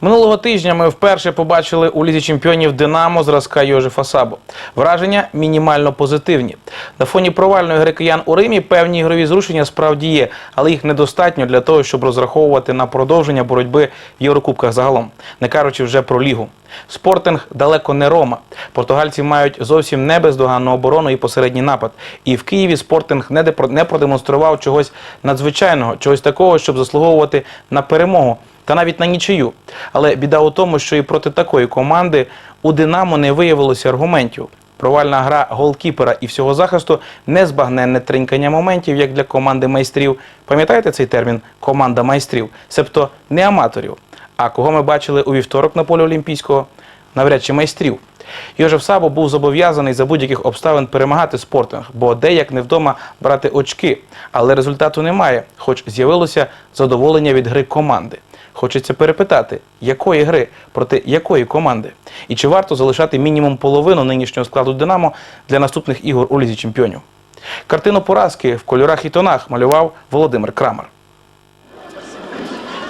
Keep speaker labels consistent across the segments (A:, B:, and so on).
A: Минулого тижня ми вперше побачили у лізі чемпіонів Динамо зразка Йожефа Сабо. Враження мінімально позитивні. На фоні провальної гри киян у Римі певні ігрові зрушення справді є, але їх недостатньо для того, щоб розраховувати на продовження боротьби в Єврокубках загалом, не кажучи вже про лігу. Спортинг далеко не Рома. Португальці мають зовсім не бездоганну оборону і посередній напад. І в Києві Спортинг не продемонстрував чогось надзвичайного, чогось такого, щоб заслуговувати на перемогу та навіть на нічию. Але біда у тому, що і проти такої команди у Динамо не виявилося аргументів. Провальна гра голкіпера і всього захисту незбагненне тринькання моментів, як для команди майстрів. Пам'ятаєте цей термін команда майстрів, себто не аматорів. А кого ми бачили у вівторок на полі Олімпійського? Навряд чи майстрів. Йожеф Сабо був зобов'язаний за будь-яких обставин перемагати спортинг, бо де як не вдома брати очки. Але результату немає, хоч з'явилося задоволення від гри команди. Хочеться перепитати, якої гри проти якої команди? І чи варто залишати мінімум половину нинішнього складу Динамо для наступних ігор у Лізі Чемпіонів? Картину поразки в кольорах і тонах малював Володимир Крамер.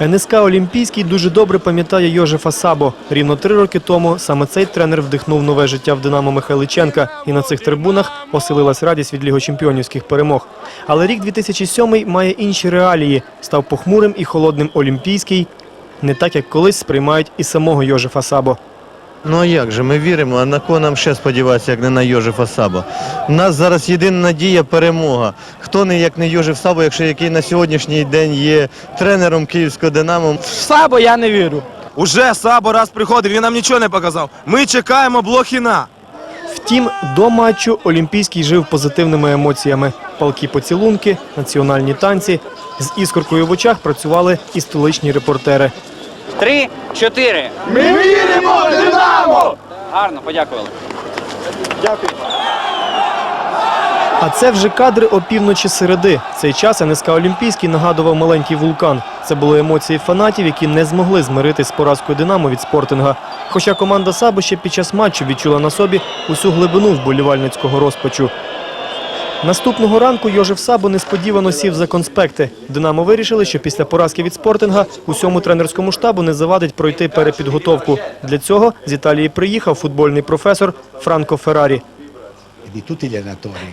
B: НСК Олімпійський дуже добре пам'ятає Йожефа Сабо. Рівно три роки тому саме цей тренер вдихнув нове життя в Динамо Михайличенка. І на цих трибунах оселилась радість від лігочемпіонівських перемог. Але рік 2007 має інші реалії. Став похмурим і холодним Олімпійський. Не так, як колись сприймають і самого Йожефа Сабо.
C: Ну а як же, ми віримо, а на кого нам ще сподіватися, як не на Йожефа Саба. У нас зараз єдина надія перемога. Хто не як не Йожеф Сабо, якщо який на сьогоднішній день є тренером Київського Динамо.
D: В Сабо я не вірю. Уже Сабо раз приходив, він нам нічого не показав. Ми чекаємо Блохіна.
B: Втім, до матчу Олімпійський жив позитивними емоціями. Палкі поцілунки, національні танці. З іскоркою в очах працювали і столичні репортери.
E: Три, чотири. Ми віримо в Динамо! Гарно, подякували.
B: А це вже кадри опівночі середи. Цей час НСК Олімпійський нагадував маленький вулкан. Це були емоції фанатів, які не змогли змиритись з поразкою Динамо від спортинга. Хоча команда Сабо ще під час матчу відчула на собі усю глибину вболівальницького розпачу. Наступного ранку Йожев Сабо несподівано сів за конспекти. Динамо вирішили, що після поразки від спортинга усьому тренерському штабу не завадить пройти перепідготовку. Для цього з Італії приїхав футбольний професор Франко Феррарі.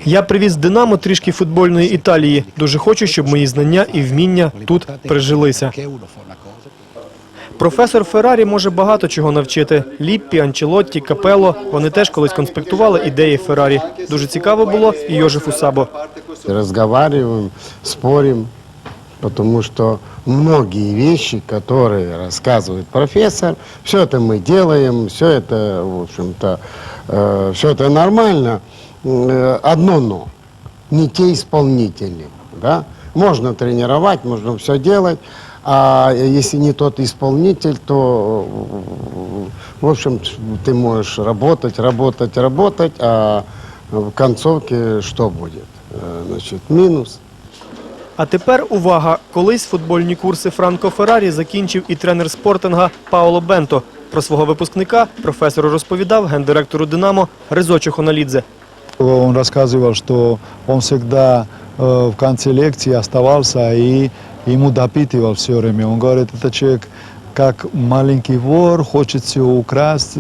B: Я привіз Динамо трішки футбольної Італії. Дуже хочу, щоб мої знання і вміння тут прижилися. Професор Феррарі може багато чого навчити. Ліппі, Анчелотті, Капелло. Вони теж колись конспектували ідеї Феррарі. Дуже цікаво було і Йожефу Сабо.
F: разговариваем, спорим, потому что многие вещи, которые рассказывает профессор, все это мы делаем, все это, в общем-то, все это нормально. Э, Одно но, не те исполнители, да? Можно тренировать, можно все делать, а если не тот исполнитель, то, э, в общем, ты можешь работать, работать, работать, а в концовке что будет? Э, Значит, минус.
B: А тепер увага! Колись футбольні курси Франко Феррарі закінчив і тренер спортинга Паоло Бенто. Про свого випускника професору розповідав гендиректору Динамо Резо Чохоналідзе.
G: Он рассказывал, что он всегда э, в конце лекции оставался и ему допитывал все время. Он говорит, это человек как маленький вор, хочет все украсть.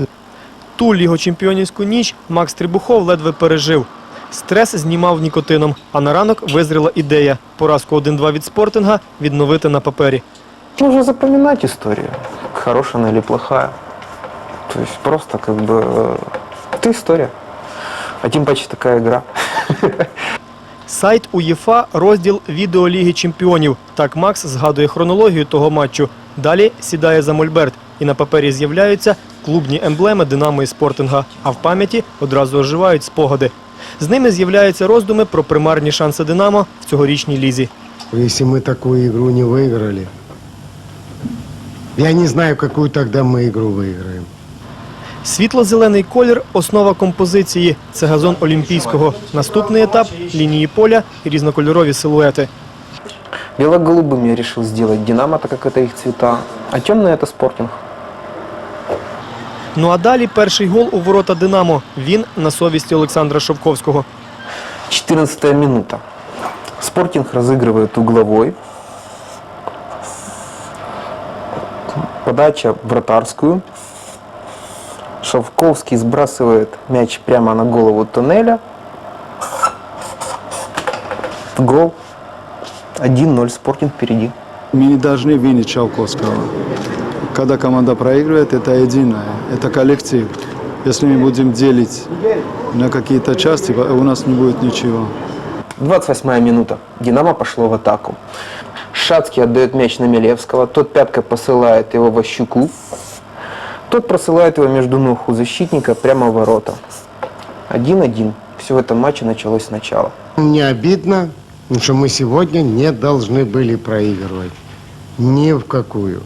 B: Ту лігочемпіонівську ніч Макс Трибухов ледве пережив. Стрес знімав нікотином, а на ранок визріла ідея поразку 1-2 від спортинга відновити на папері.
H: Нужно запоминать историю, хорошая она или плохая. То есть просто как бы э, это история. А тем паче такая игра.
B: Сайт УЄФА, розділ відео Ліги Чемпіонів. Так Макс згадує хронологію того матчу. Далі сідає за мольберт, і на папері з'являються клубні емблеми Динамо і Спортинга. А в пам'яті одразу оживають спогади. З ними з'являються роздуми про примарні шанси Динамо в цьогорічній лізі.
F: Если мы такую игру не выиграли, я не знаю, какую тогда мы игру выиграем.
B: Світло-зелений колір основа композиції. Це газон олімпійського. Наступний етап лінії поля і різнокольорові силуети.
H: Бело-голубым я решил сделать Динамо, так как это их цвета. А темный это спортинг.
B: Ну а далі перший гол у ворота Динамо. Він на совісті Олександра Шовковського.
H: 14 минута. Спортинг разыгрывает угловой. Подача в вратарскую. Шовковский сбрасывает мяч прямо на голову туннеля. Гол. 1-0 Спортинг впереди.
G: Мы не должны винить Чалковского. Когда команда проигрывает, это единое, это коллектив. Если мы будем делить на какие-то части, у нас не будет ничего.
H: 28 минута. Динамо пошло в атаку. Шацкий отдает мяч на Милевского. Тот пяткой посылает его в щеку. Тот просылает его между ног у защитника прямо в ворота. 1-1. Все в этом матче началось сначала.
F: Мне обидно, потому что мы сегодня не должны были проигрывать. Ни в какую.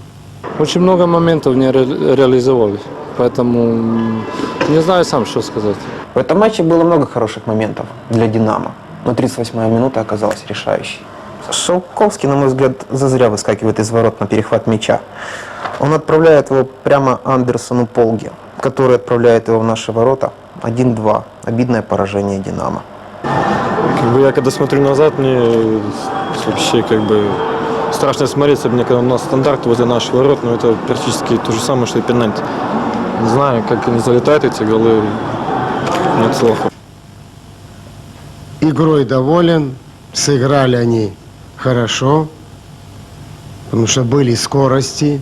I: Очень много моментов не ре- реализовали, поэтому не знаю сам, что сказать.
H: В этом матче было много хороших моментов для «Динамо», но 38-я минута оказалась решающей. Шелковский, на мой взгляд, зазря выскакивает из ворот на перехват мяча. Он отправляет его прямо Андерсону Полге, который отправляет его в наши ворота. 1-2. Обидное поражение «Динамо».
I: Как бы я когда смотрю назад, мне вообще как бы страшно смотреть, особенно когда у нас стандарт возле наших ворот, но это практически то же самое, что и пенальти. Не знаю, как они залетают эти голы, нет слов.
F: Игрой доволен, сыграли они хорошо, потому что были скорости,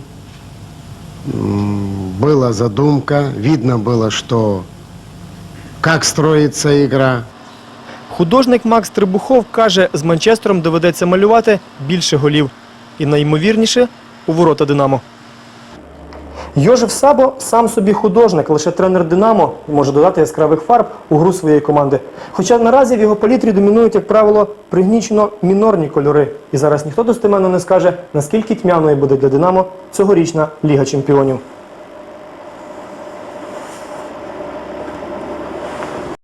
F: была задумка, видно было, что как строится игра.
B: Художник Макс Трибухов каже, з Манчестером доведеться малювати більше голів. І найімовірніше у ворота Динамо. Йожеф Сабо сам собі художник, лише тренер Динамо може додати яскравих фарб у гру своєї команди. Хоча наразі в його палітрі домінують, як правило, пригнічено мінорні кольори. І зараз ніхто достеменно не скаже, наскільки тьмяною буде для Динамо цьогорічна Ліга Чемпіонів.